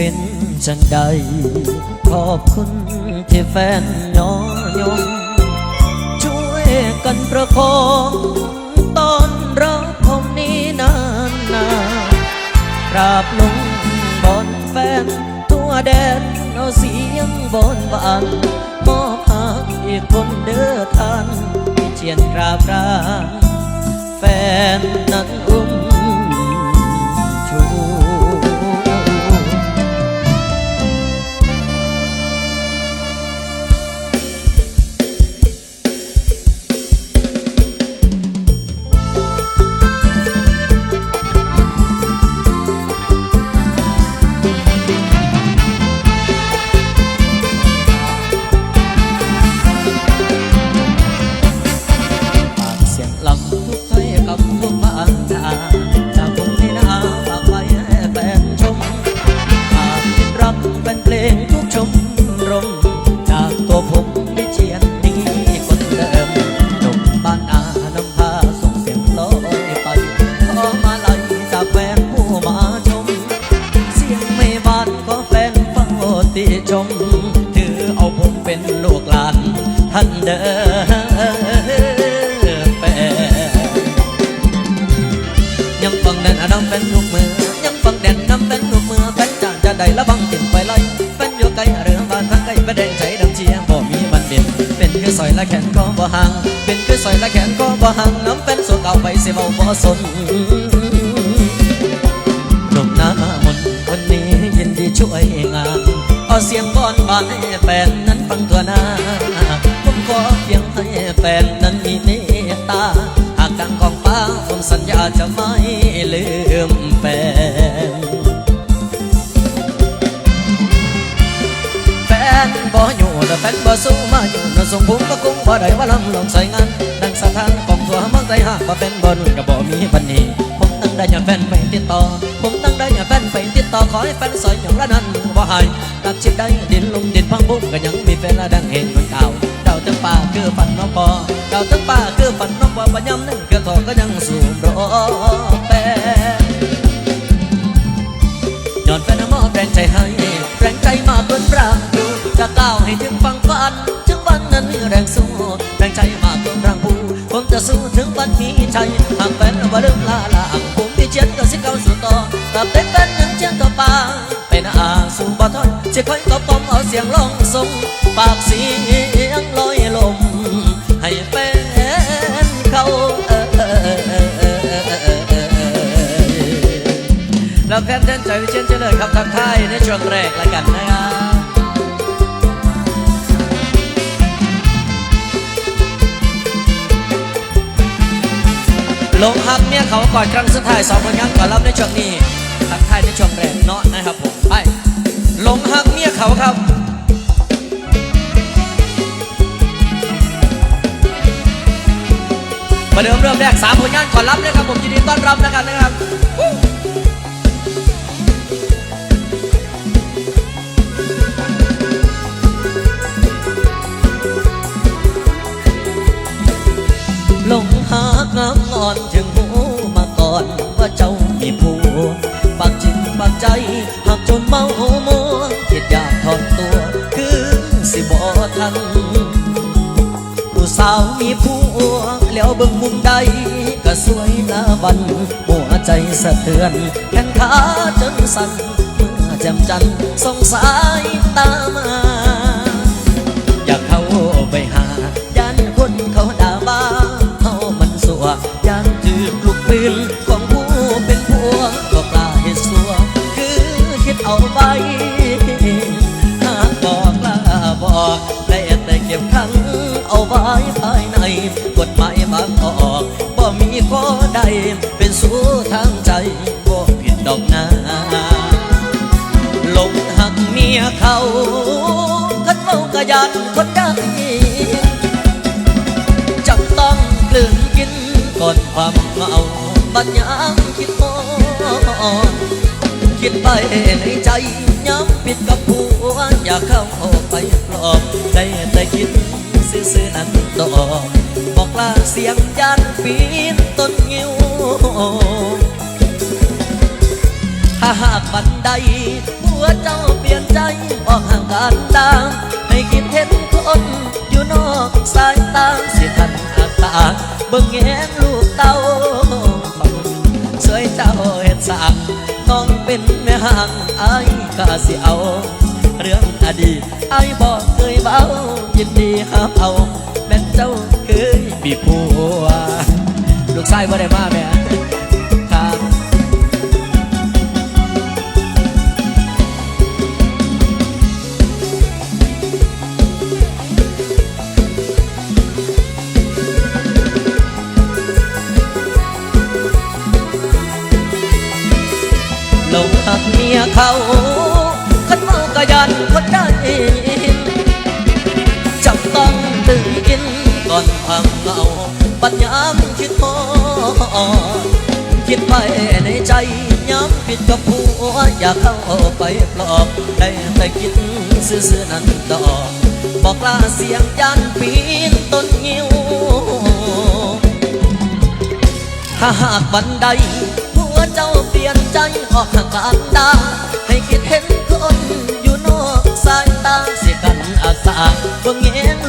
เป็นจังใด ขอบคุณที่แฟนยอยง ช่วยกันประคองตอนเราผมนี้นานนานกราบลงบอนแฟนทั่วแดนเอาเสียงบอนบานมอบหาอีกคนเด้อท่านที่เจียนกราบราแฟนนั้นอุ้ม ฟนจานจะได้ละบังติดไปไล่แฟนอยู่ไกลเรื่องบ้านทั้งไกลไปแดงใจดำเชียร์บ่มีมันเด่นเป็นคือซอยละแขนก็บ่ห่างเป็นคือซอยละแขนก็บ่ห่างน้ำเป็นส่วนเก่าไปสิเมาบ่สนหนุ่มหน้ามนต์คนนี้ยินดีช่วยงานเอาเสียงก้อนบานให้แฟนนั้นฟังตัวหน้าผมขอเพียงให้แฟนนั้นมีเมตตาหากดังของป้าผมสัญญาจะไม่ลืม แฟนบ่สู้มาอยู่น่ะส่งผมก็คงบ่ได้ว่าลำลองใส่งานดังสถานของทั่วเมืองไทยหากว่าเป็นบ่นุ่นก็บ่มีบันนี้ผมตั้งได้อยาแฟนไปติดต่อ ผมตั้งได้อยาแฟนไปติดต่อขอให้แฟนสอยอย่างละนั้นบ่หายตักชิดได้ดินลงดินพังบุกก็ยังมีแฟนละดังเห็นคนเก่าเดาทั้งป่าคือฝันน้องปอเดาทั้งป่าคือฝันน้องปอบ่ยำนึงเกินทอก็ยังสูมรอ ฝัน ถึงวันนั้นมีแรงสู้ แรงใจมากเกินร่างผู้ผมจะสู้ถึงวันมีใจหากแฟนว่าเริ่มลาลางผมมีเชียนก็สิเก้าสู่ต่อตับเต้นแฟนยังเชียนต่อปาเป็นอาสู่บ่ทนจะคอยกอบกลมเอาเสียงร้องส่งปากเสียงลอยลม ให้แฟนเขาเออเออเออเออเออเออแล้วแฟนท่านใจวิเชียนเจริญครับทักทายในช่วงแรกแล้วกันนะครับ ลงฮักเมียเขาก่อนครั้งสุดท้ายสองคนยังก่อนรับในช่วงนี้ทักทายในช่วงแรกเนาะนะครับผมไปลงฮักเมียเขาครับมาเดิมเริ่มแรกสามผลงานก่อนรับนะครับผมยินดีต้อนรับนะครับนะครับ อนถึงหูมาก่อนว่าเจ้ามีผัวปากจริงปากใจหากจนเมาโมัวคิดอยากถอนตัว คือสิบ่ทันผู้สาวมีผัวแล้วเบิ่งมุมใด ก็สวยหน้าบัน หัวใจสะเทือนแขนขาจนสั่นเมื่อแจำจันสงสายตามา อยากเข้าไปหา อ บัดยามคิดมอนคิดไปในใจย้ำปิดกับผัวอยากเข้าไปปลอบได้แต่คิดซื่อๆนั้นต่อบอกลาเสียงยันปีนต้นงิ้วถ้าหากบันไดผัวเจ้าเปลี่ยนใจบอกห่างกันดางให้คิดเห็นคนอยู่นอกสายตาสียทันอาตาเบิ่งแงง เป็นแม่ห่างไอ้ก็สิเอา เรื่องอดีตไอ้บอกเคยเบายินดีห้ามเอาแม่นเจ้าเคยมีผัวลูกชายบ่ได้มาแม่ พังเงาปัญญามคิดพอคิดไปในใจย้ำผิดกับผัวอยากเข้าไปปลอบได้แต่คิดซื่อๆนั้นดอบอกลาเสียงยันปีนต้นงิ้วถ้าหากบันไดหัวเจ้าเปลี่ยนใจออกห่างกันดาให้คิดเห็นคนอยู่นอกสายตาเสียกันอาสาเบิ่งแยง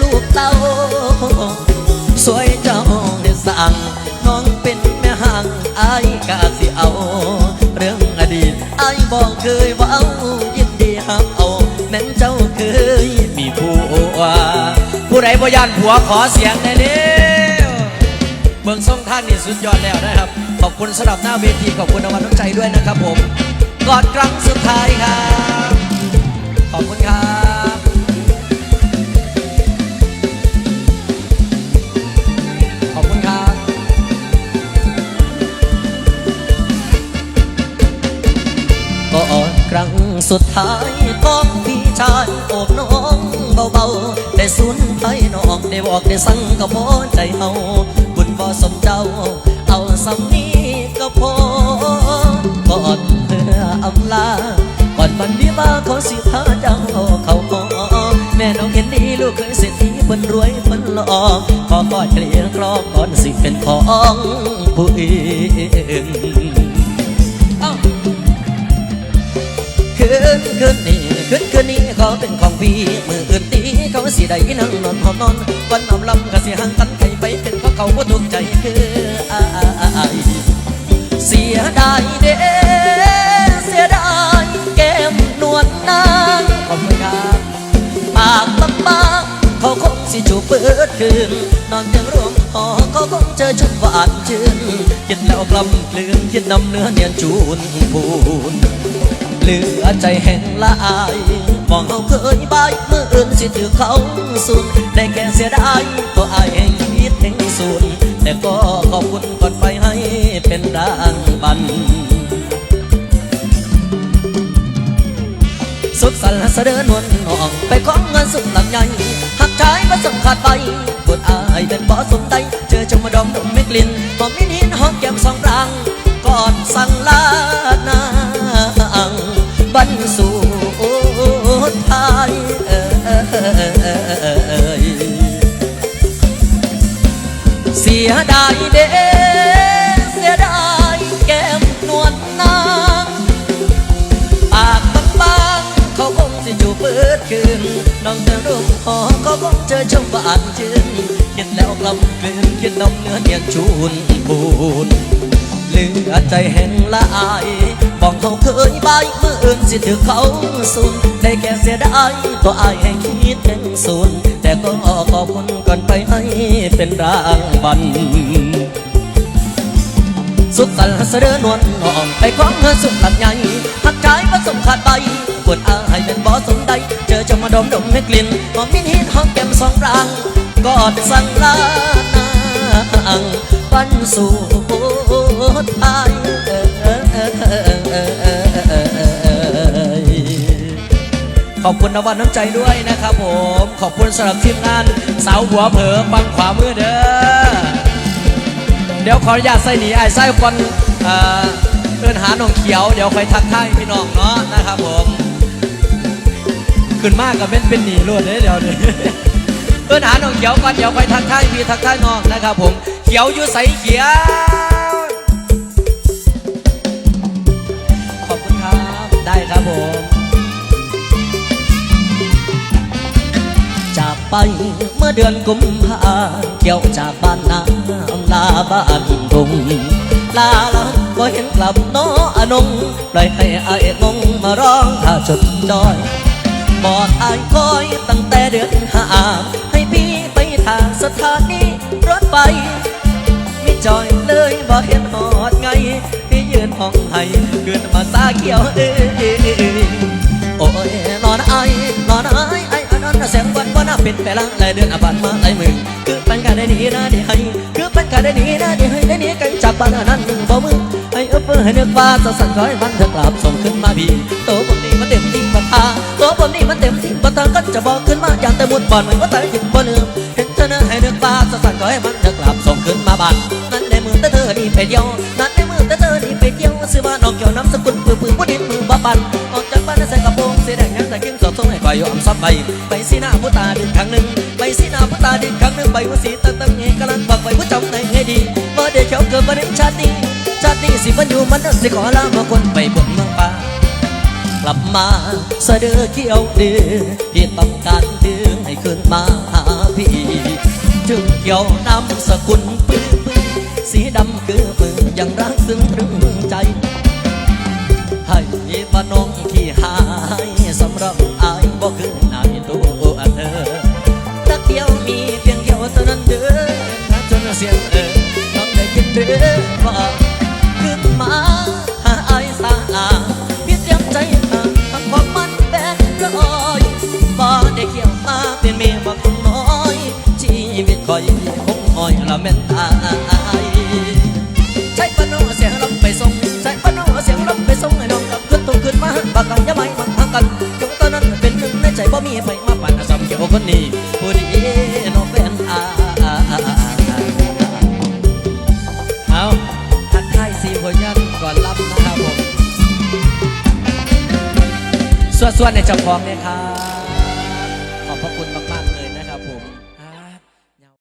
ดบ่ยานผัวขอเสียงได้เด้เมืองทรงท่านนี่สุดยอดแล้วนะครับ ขอบคุณสำหรับหน้าเวทีขอบคุณรางวัลน้ำใจด้วยนะครับผมกอดครั้งสุดท้ายครับ ขอบคุณครับขอบคุณครับ กอนครั้งสุดท้าย สูญให้น้องได้บอกได้สั่งก็พอใจเฮาบุญบ่สมเจ้า เอาสำนี้ก็พอกอดเพื่ออำลาก่อนวันวิวาขอสิพาเจ้าเข้าหอแม่น้องเห็นดีลูกเคยเศรษฐีเพิ่นรวยเพิ่นหล่อขอกอดเกลียงกรอบก่อนสิเป็นของผู้อื่นคืนคืนนี้คืนคืนนี้ขาเป็นของ ได้นั่งนอนหอมนอนวันอำลำก็สิห่างกันใครไปเป็นเพราะเขาบ่ถูกใจคืออายเสียดายเด้เสียดายแก้มนวลนางขอบคุณครับปากบางบางเขาคงสิจูบเปิดคืนนอนยังร่วมหอเขาคงเจอชุดหวานชื่นกินแล้วกลำกลืนกินน้ำเนื้อเนียนจูนพูน เหลือใจแห่งละอายมองเขาเคยบายเมื่ออื่นสิถือเขาสุนได้แค่เสียดายตัวอายแห่งคิดถึงสุนแต่ก็ขอบคุณก่อนไปให้เป็นรางบันสุขสันต์เสด็จนวลน้องไปของเงินสุขลำใหญ่หักใจมาสำขาดไปปวดอายเป็นบ่สม คืนน้องจะรุ่มหอเขาคงเจอชมหวานชื่นคิดแล้วกลำกลืนคิดน้ำเนื้อเนียนชูนพูนเหลือใจแห่งละอายบอกเขาเคยบายเมื่ออื่นสิถือเขาสูนได้แค่เสียดายตัวอายแห่งคิดแห่งสูนแต่ก็ขอบคุณก่อนไปให้เป็นรางวัลสุขสันเสด็จนวลน้องไปของเงินสุขหลักใหญ่หักใจผสมขาดไปปวดอายเป็นบ่สมใด ดมดมให้กลิ่นหอมมินหินหอมแก้มสองรังกอดสั่งลานางปันสู่ทายขอบคุณนวันน้ำใจด้วยนะครับผม ขอบคุณสำหรับทีมงาน สาวหัวเผลอบังขวามือเด้อ เดี๋ยวขออนุญาตใส่หนีไอ้ไส้ก่อนเอ่อเดินหาหนองเขียว เดี๋ยวคอยทักทายพี่น้องเนาะนะครับผม ขึ้นมากกับเป็นเป็นหนีรวดเลยเดี๋ยวเดี๋ยวเอิ้นหาหนองเขียวก่อนเดี๋ยวไปทักทายพี่ทักทายน้องนะครับผมเขียวอยู่ใสเขียวขอบคุณครับได้ครับผมจากไปเมื่อเดือนกุมภาเขียวจากบ้านนาลาบ้านดรุงลาลาบ่เห็นกลับน้ออนงปล่อยให้อาเอ็งงมาร้องถ้าจดจอย บอกอายคอยตั้งแต่เดือนห้าให้พี่ไปทางสถานีรถไฟไม่จอยเลยบอกเห็นหอดไงที่ยืนห้องให้เกินมาซาเขียวเอ้ยโอ้ยนอนไอ้นอนไอ้ไออันอนน่ะแสงวันว่าน่าเป็นแต่ละหลายเดือนอาบันมาหลายมือคือเป็นการได้ดีนะดีให้คือเป็นการได้ดีนะดีให้ได้ดีกันจากบ้านอันนั้นหนึ่งบ่มือไอ้เอฟเฟอร์ให้เนึกฟ้าจะสั่นคอยมันเธอกลับส่งขึ้นมาพี่โตบนนี้มันเต็มที่ ปัญหาโตบนนี้มันเต็มที่ปัญหาก็จะบอกขึ้นมาอย่างแต่มุดบอลเหมือนว่าแต่หยิบบ่ลืมเห็นเธอเนื้อให้นึกฟ้าจะสั่นคอยมันเธอกลับส่งขึ้นมาบ้านนั่นในมือแต่เธอนี่ไปเดียวนั่นในมือแต่เธอนี่ไปเดียวซื้อบ้านออกเกี่ยวน้ำสกุลปืนปืนบุดินมือบ้าปันออกจากบ้านใส่กระโปรงสีแดงยังแต่กิ้งสอบส่งให้คอยอยู่อ่ำซับไปไปสีหน้าผู้ตาดินครั้งหนึ่งไปสีหน้าผู้ตาดินครั้งหนึ่งไปหัวสีตั้งตั้งเงยกำลังฝักไปผู้จำในให้ดีเมื่อเด็กเขาเกิดมาในชาตินี้ชาตินี้สิมันอยู่มันสิขอลามาคนไปบนเมืองป่า กลับมาเสดือเกี่ยวดื้อที่ต้องการดึงให้ขึ้นมาหาพี่จึงเกี่ยวน้ำสกุลปื้อปื้สีดำคือมือยังรักซึ้งตรึงใจ ให้บ้านน้องที่หายสำหรับอายบ่คือนายตัวเธอรักเดียวมีเพียงเดียวเท่านั้นเด้อถ้าจนเสียงเออน้องได้ยินเด้อว่า เป็นเมียบักน้อยชีวิตคอยคงอ้อยละแม่นตายใช้ปะโนเสียงลำไปส่งใช้ปะโนเสียงลำไปส่งให้น้องกับขึ้นตรงขึ้นมาบักกันอย่าไม่มาหากันจงตอนนั้นเป็นหนึ่งในใจบ่มีไฟมาปั่นสำเกี่ยวคนนี้ผู้ดีน้องแฟนอาเอาทักทายสี่พยันก่อนรับนะครับผมส่วนๆในเจ้าของเนี่ยครับ